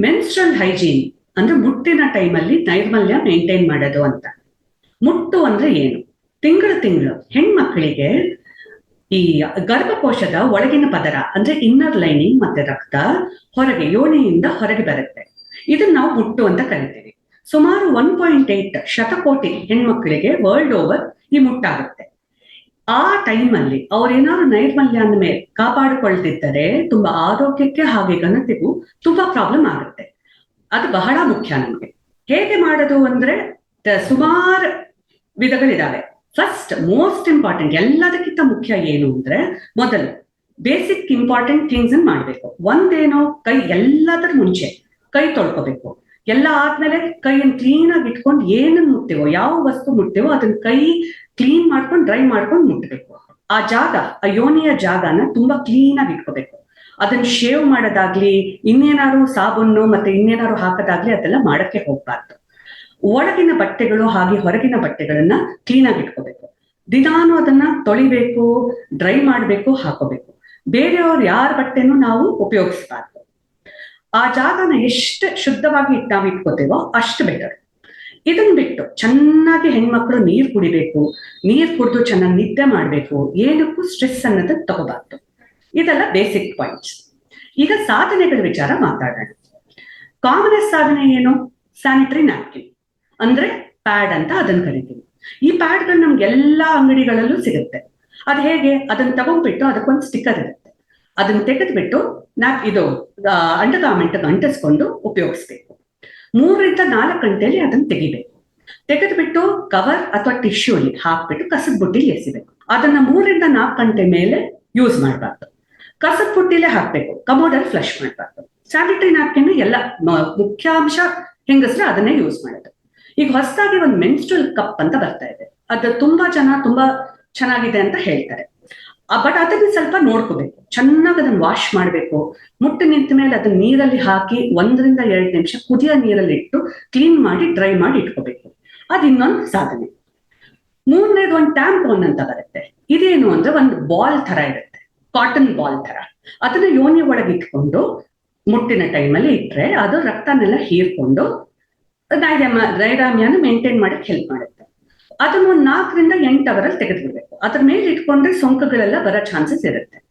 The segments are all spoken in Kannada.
ಮೆನ್ಸ್ಟ್ರಲ್ ಹೈಜೀನ್ ಅಂದ್ರೆ ಮುಟ್ಟಿನ ಟೈಮಲ್ಲಿ ನೈರ್ಮಲ್ಯ ಮೇಂಟೈನ್ ಮಾಡೋದು ಅಂತ. ಮುಟ್ಟು ಅಂದ್ರೆ ಏನು? ತಿಂಗಳು ತಿಂಗಳು ಹೆಣ್ಮಕ್ಳಿಗೆ ಈ ಗರ್ಭಕೋಶದ ಒಳಗಿನ ಪದರ ಅಂದ್ರೆ ಇನ್ನರ್ ಲೈನಿಂಗ್ ಮತ್ತೆ ರಕ್ತ ಹೊರಗೆ ಯೋನಿಯಿಂದ ಹೊರಗೆ ಬರುತ್ತೆ. ಇದನ್ನ ನಾವು ಮುಟ್ಟು ಅಂತ ಕರಿತೀವಿ. ಸುಮಾರು ಒನ್ ಪಾಯಿಂಟ್ ಏಟ್ ಶತಕೋಟಿ ಹೆಣ್ಮಕ್ಳಿಗೆ ವರ್ಲ್ಡ್ ಓವರ್ ಈ ಮುಟ್ಟಾಗುತ್ತೆ. ಆ ಟೈಮಲ್ಲಿ ಅವ್ರೇನಾದ್ರು ನೈರ್ಮಲ್ಯ ಮೇಲೆ ಕಾಪಾಡಿಕೊಳ್ತಿದ್ದರೆ ತುಂಬಾ ಆರೋಗ್ಯಕ್ಕೆ ಹಾಗೆ ಘನತೆಗೂ ತುಂಬಾ ಪ್ರಾಬ್ಲಮ್ ಆಗುತ್ತೆ. ಅದು ಬಹಳ ಮುಖ್ಯ ನಮಗೆ. ಹೇಗೆ ಮಾಡೋದು ಅಂದ್ರೆ ಸುಮಾರು ವಿಧಗಳಿದಾವೆ. ಫಸ್ಟ್ ಮೋಸ್ಟ್ ಇಂಪಾರ್ಟೆಂಟ್ ಎಲ್ಲದಕ್ಕಿಂತ ಮುಖ್ಯ ಏನು ಅಂದ್ರೆ, ಮೊದಲು ಬೇಸಿಕ್ ಇಂಪಾರ್ಟೆಂಟ್ ಥಿಂಗ್ಸ್ ಮಾಡ್ಬೇಕು. ಒಂದೇನೋ ಕೈ ಎಲ್ಲದರ ಮುಂಚೆ ಕೈ ತೊಳ್ಕೊಬೇಕು. ಎಲ್ಲ ಆದ್ಮೇಲೆ ಕೈಯನ್ನು ಕ್ಲೀನ್ ಆಗಿ ಇಟ್ಕೊಂಡು ಏನನ್ನ ಮುಟ್ತೇವೋ, ಯಾವ ವಸ್ತು ಮುಟ್ತೇವೋ ಅದನ್ನ ಕೈ ಕ್ಲೀನ್ ಮಾಡ್ಕೊಂಡು ಡ್ರೈ ಮಾಡ್ಕೊಂಡು ಮುಟ್ಬೇಕು. ಆ ಜಾಗ, ಆ ಯೋನಿಯ ಜಾಗನ ತುಂಬಾ ಕ್ಲೀನ್ ಆಗಿ ಇಟ್ಕೋಬೇಕು. ಅದನ್ನ ಶೇವ್ ಮಾಡೋದಾಗ್ಲಿ, ಇನ್ನೇನಾದ್ರು ಸಾಬೂನು ಮತ್ತೆ ಇನ್ನೇನಾದ್ರು ಹಾಕೋದಾಗ್ಲಿ ಅದೆಲ್ಲ ಮಾಡಕ್ಕೆ ಹೋಗ್ಬಾರ್ದು. ಒಳಗಿನ ಬಟ್ಟೆಗಳು ಹಾಗೆ ಹೊರಗಿನ ಬಟ್ಟೆಗಳನ್ನ ಕ್ಲೀನ್ ಆಗಿ ಇಟ್ಕೋಬೇಕು. ದಿನಾನು ಅದನ್ನ ತೊಳಿಬೇಕು ಡ್ರೈ ಮಾಡಬೇಕು, ಹಾಕೋಬೇಕು. ಬೇರೆಯವ್ರು ಯಾರ ಬಟ್ಟೆನೂ ನಾವು ಉಪಯೋಗಿಸಬಾರ್ದು. ಆ ಜಾಗನ ಎಷ್ಟು ಶುದ್ಧವಾಗಿ ನಾವು ಇಟ್ಕೋತೀವೋ ಅಷ್ಟು ಬೆಟರ್ ಇದನ್ನ ಬಿಟ್ಟು ಚೆನ್ನಾಗಿ ಹೆಣ್ಮಕ್ಳು ನೀರ್ ಕುಡಿಬೇಕು, ನೀರ್ ಕುಡಿದು ಚೆನ್ನಾಗಿ ನಿದ್ದೆ ಮಾಡ್ಬೇಕು, ಏನಕ್ಕೂ ಸ್ಟ್ರೆಸ್ ಅನ್ನೋದು ತಗೋಬಾರ್ದು. ಇದೆಲ್ಲ ಬೇಸಿಕ್ ಪಾಯಿಂಟ್ಸ್ ಈಗ ಸಾಧನೆಗಳ ವಿಚಾರ ಮಾತಾಡೋಣ. ಕಾಮನೆಸ್ ಸಾಧನೆ ಏನು? ಸ್ಯಾನಿಟರಿ ನ್ಯಾಪ್ಕಿನ್ ಅಂದ್ರೆ ಪ್ಯಾಡ್ ಅಂತ ಅದನ್ನ ಕರಿತೀವಿ. ಈ ಪ್ಯಾಡ್ಗಳು ನಮ್ಗೆ ಎಲ್ಲಾ ಅಂಗಡಿಗಳಲ್ಲೂ ಸಿಗುತ್ತೆ. ಅದ್ ಹೇಗೆ? ಅದನ್ನ ತಗೊಂಡ್ಬಿಟ್ಟು ಅದಕ್ಕೊಂದು ಸ್ಟಿಕ್ಕರ್ ಇರುತ್ತೆ ಅದನ್ನ ತೆಗೆದ್ಬಿಟ್ಟು ನಾ ಇದು ಅಂಡರ್ಗಾರ್ಮೆಂಟ್ ಅಂಟಿಸ್ಕೊಂಡು ಉಪಯೋಗಿಸ್ಬೇಕು. ಮೂರರಿಂದ ನಾಲ್ಕು ಗಂಟೆಯಲ್ಲಿ ಅದನ್ನ ತೆಗಿಬೇಕು. ತೆಗೆದ್ಬಿಟ್ಟು ಕವರ್ ಅಥವಾ ಟಿಶ್ಯೂ ಅಲ್ಲಿ ಹಾಕ್ಬಿಟ್ಟು ಕಸದ ಬುಟ್ಟಿಲಿ ಎಸಿಬೇಕು. ಅದನ್ನ ಮೂರರಿಂದ ನಾಲ್ಕು ಗಂಟೆ ಮೇಲೆ ಯೂಸ್ ಮಾಡಬಾರ್ದು. ಕಸದ ಬುಟ್ಟಿಲೇ ಹಾಕ್ಬೇಕು. ಕಮೋಡಲ್ಲಿ ಫ್ಲಶ್ ಮಾಡಬಾರ್ದು. ಸ್ಯಾನಿಟರಿ ನ್ಯಾಪ್ಕಿನ್ ಎಲ್ಲ ಮುಖ್ಯಾಂಶ ಹೆಂಗಸ್ರೆ ಅದನ್ನೇ ಯೂಸ್ ಮಾಡೋದು. ಈಗ ಹೊಸದಾಗಿ ಒಂದು ಮೆನ್ಸ್ಟ್ರಲ್ ಕಪ್ ಅಂತ ಬರ್ತಾ ಇದೆ. ಅದು ತುಂಬಾ ಜನ ತುಂಬಾ ಚೆನ್ನಾಗಿದೆ ಅಂತ ಹೇಳ್ತಾರೆ. ಬಟ್ ಅದನ್ನ ಸ್ವಲ್ಪ ನೋಡ್ಕೋಬೇಕು. ಚೆನ್ನಾಗಿ ಅದನ್ನ ವಾಶ್ ಮಾಡಬೇಕು. ಮುಟ್ಟು ನಿಂತ ಮೇಲೆ ಅದನ್ನ ನೀರಲ್ಲಿ ಹಾಕಿ ಒಂದರಿಂದ ಎರಡು ನಿಮಿಷ ಕುದಿಯ ನೀರಲ್ಲಿ ಇಟ್ಟು ಕ್ಲೀನ್ ಮಾಡಿ ಡ್ರೈ ಮಾಡಿ ಇಟ್ಕೋಬೇಕು. ಅದು ಇನ್ನೊಂದು ಸಾಧನೆ. ಮೂರನೇದು ಒಂದು ಟ್ಯಾಂಪೋನ್ ಅಂತ ಬರುತ್ತೆ. ಇದೇನು ಅಂದ್ರೆ ಒಂದು ಬಾಲ್ ತರ ಇರುತ್ತೆ. ಕಾಟನ್ ಬಾಲ್ ತರ ಅದನ್ನ ಯೋನಿ ಒಳಗೆ ಇಟ್ಕೊಂಡು ಮುಟ್ಟಿನ ಟೈಮಲ್ಲಿ ಇಟ್ರೆ ಅದು ರಕ್ತನೆಲ್ಲ ಹೀರ್ಕೊಂಡು ನೈರಾಮ್ಯ ನೈರಾಮ್ಯನ ಮೇಂಟೈನ್ ಮಾಡಕ್ಕೆ ಹೆಲ್ಪ್ ಮಾಡುತ್ತೆ. ಅದನ್ನ ಒಂದು ನಾಲ್ಕರಿಂದ ಎಂಟು ಅವರಲ್ಲಿ ತೆಗೆದುಬಿಡ್ಬೇಕು. ಅದ್ರ ಮೇಲೆ ಇಟ್ಕೊಂಡ್ರೆ ಸೋಂಕುಗಳೆಲ್ಲ ಬರೋ ಚಾನ್ಸಸ್ ಇರುತ್ತೆ.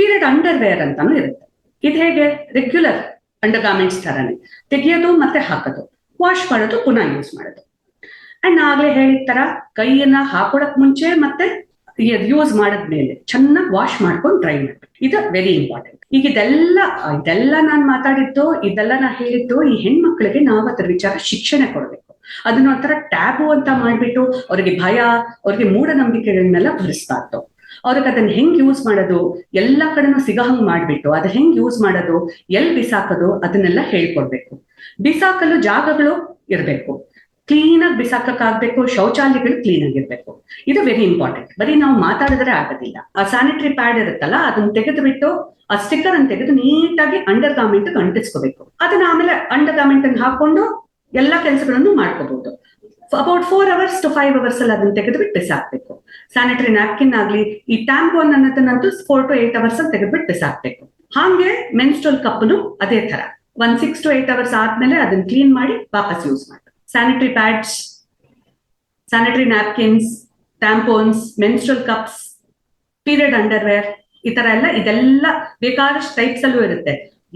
ಪೀರಿಯಡ್ ಅಂಡರ್ವೇರ್ ಅಂತಾನು ಇರುತ್ತೆ. ಇದು ಹೇಗೆ? ರೆಗ್ಯುಲರ್ ಅಂಡರ್ ಗಾರ್ಮೆಂಟ್ಸ್ ತರನೇ ತೆಗೆಯೋದು ಮತ್ತೆ ಹಾಕೋದು. ವಾಶ್ ಮಾಡೋದು, ಪುನಃ ಯೂಸ್ ಮಾಡೋದು. ಅಂಡ್ ಆಗ್ಲೇ ಹೇಳಿದ ತರ ಕೈಯನ್ನ ಹಾಕೊಳಕ್ ಮುಂಚೆ ಮತ್ತೆ ಯೂಸ್ ಮಾಡಿದ್ಮೇಲೆ ಚೆನ್ನಾಗಿ ವಾಶ್ ಮಾಡ್ಕೊಂಡು ಡ್ರೈ ಮಾಡ್ಬೇಕು. ಇದು ವೆರಿ ಇಂಪಾರ್ಟೆಂಟ್ ಈಗ ಇದೆಲ್ಲ ಇದೆಲ್ಲ ನಾನು ಮಾತಾಡಿದ್ದು, ಇದೆಲ್ಲ ನಾನು ಹೇಳಿದ್ದು ಈ ಹೆಣ್ಮಕ್ಳಿಗೆ ನಾವು ಅದ್ರ ವಿಚಾರ ಶಿಕ್ಷಣ ಕೊಡ್ಬೇಕು. ಅದನ್ನ ಒಂಥರ ಟ್ಯಾಬು ಅಂತ ಮಾಡ್ಬಿಟ್ಟು ಅವ್ರಿಗೆ ಭಯ, ಅವ್ರಿಗೆ ಮೂಢನಂಬಿಕೆಗಳನ್ನೆಲ್ಲ ಭರಿಸ್ಬಾರ್ದು. ಅವ್ರಿಗೆ ಅದನ್ನ ಹೆಂಗ್ ಯೂಸ್ ಮಾಡೋದು? ಎಲ್ಲ ಕಡೆನೂ ಸಿಗಹಂಗ್ ಮಾಡ್ಬಿಟ್ಟು ಅದ್ ಹೆಂಗ್ ಯೂಸ್ ಮಾಡೋದು? ಎಲ್ ಬಿಸಾಕೋದು? ಅದನ್ನೆಲ್ಲ ಹೇಳ್ಕೊಡ್ಬೇಕು. ಬಿಸಾಕಲು ಜಾಗಗಳು ಇರಬೇಕು. ಕ್ಲೀನ್ ಆಗಿ ಬಿಸಾಕಕ್ಕಾಗ್ಬೇಕು, ಶೌಚಾಲಯಗಳು ಕ್ಲೀನ್ ಆಗಿರ್ಬೇಕು. ಇದು ವೆರಿ ಇಂಪಾರ್ಟೆಂಟ್ ಬರೀ ನಾವು ಮಾತಾಡಿದ್ರೆ ಆಗೋದಿಲ್ಲ. ಆ ಸ್ಯಾನಿಟರಿ ಪ್ಯಾಡ್ ಇರುತ್ತಲ್ಲ, ಅದನ್ನ ತೆಗೆದುಬಿಟ್ಟು ಆ ಸ್ಟಿಕ್ಕರ್ ಅನ್ನು ತೆಗೆದು ನೀಟಾಗಿ ಅಂಡರ್ ಗಾರ್ಮೆಂಟ್ ಅಂಟಿಸ್ಕೋಬೇಕು ಅದನ್ನ ಆಮೇಲೆ ಅಂಡರ್ ಗಾರ್ಮೆಂಟ್ ಅನ್ನು ಹಾಕೊಂಡು ಎಲ್ಲಾ ಕೆಲಸಗಳನ್ನು ಮಾಡ್ಕೋಬಹುದು. About four hours to five hours ಅಲ್ಲಿ ಅದನ್ನ ತೆಗೆದುಬಿಟ್ಟು ಬಿಸಾಕ್ಬೇಕು ಸ್ಯಾನಿಟರಿ ನ್ಯಾಪ್ಕಿನ್ ಆಗ್ಲಿ, ಈ ಟ್ಯಾಂಪೋನ್ ಅನ್ನೋದನ್ನಂತೂ ಫೋರ್ ಟು ಏಟ್ ಅವರ್ಸ್ ಅಲ್ಲಿ ತೆಗೆದ್ಬಿಟ್ಟು ಬಿಸಾಕ್ಬೇಕು ಹಾಗೆ ಮೆನ್ಸ್ಟ್ರಲ್ ಕಪ್ನು ಅದೇ ತರ ಒಂದ್ ಸಿಕ್ಸ್ ಟು ಏಟ್ ಅವರ್ಸ್ ಆದ್ಮೇಲೆ ಅದನ್ನ ಕ್ಲೀನ್ ಮಾಡಿ ವಾಪಸ್ ಯೂಸ್ ಮಾಡಿ sanitary pads sanitary napkins tampons menstrual cups period underwear ಈ ತರ ಎಲ್ಲ ಇದೆಲ್ಲ ಬೇಕಾದಷ್ಟು ಟೈಪ್ಸ್ ಅಲ್ಲೂ ಇರುತ್ತೆ.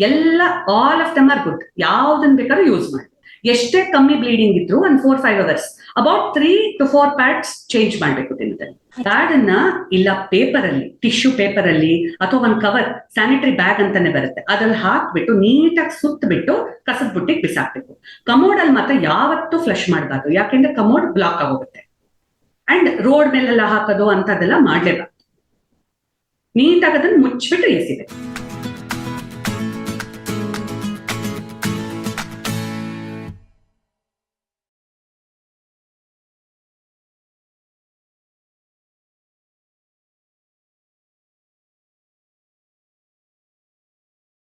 ಎಲ್ಲ all of them are good ಯಾವ್ದನ್ನ ಬೇಕಾದ್ರೂ ಯೂಸ್ ಮಾಡಿ ಎಷ್ಟೇ ಕಮ್ಮಿ ಬ್ಲೀಡಿಂಗ್ ಇದ್ರು ಒಂದ್ four five hours about three to four pads change ಮಾಡ್ಬೇಕು ದಿನದಲ್ಲಿ ಪ್ಯಾಡ್ ಅನ್ನ ಇಲ್ಲ ಪೇಪರ್ ಅಲ್ಲಿ ಟಿಶ್ಯೂ ಪೇಪರ್ ಅಲ್ಲಿ ಅಥವಾ ಒಂದು ಕವರ್ ಸ್ಯಾನಿಟರಿ ಬ್ಯಾಗ್ ಅಂತಾನೆ ಬರುತ್ತೆ. ಅದ್ರಲ್ಲಿ ಹಾಕ್ಬಿಟ್ಟು ನೀಟಾಗಿ ಸುತ್ತ ಬಿಟ್ಟು ಕಸದ ಬುಟ್ಟಿಗೆ ಬಿಸಾಕ್ಬೇಕು. ಕಮೋಡ್ ಅಲ್ಲಿ ಮಾತ್ರ ಯಾವತ್ತೂ ಫ್ಲಶ್ ಮಾಡಬಾರ್ದು. ಯಾಕೆಂದ್ರೆ ಕಮೋಡ್ ಬ್ಲಾಕ್ ಆಗೋಗುತ್ತೆ. ಅಂಡ್ ರೋಡ್ ಮೇಲೆಲ್ಲ ಹಾಕೋದು ಅಂತದೆಲ್ಲ ಮಾಡ್ಲೇಬಾರ್ದು. ನೀಟಾಗಿ ಅದನ್ನ ಮುಚ್ಚಿಬಿಟ್ಟು ಎಸಿಬೇಕು.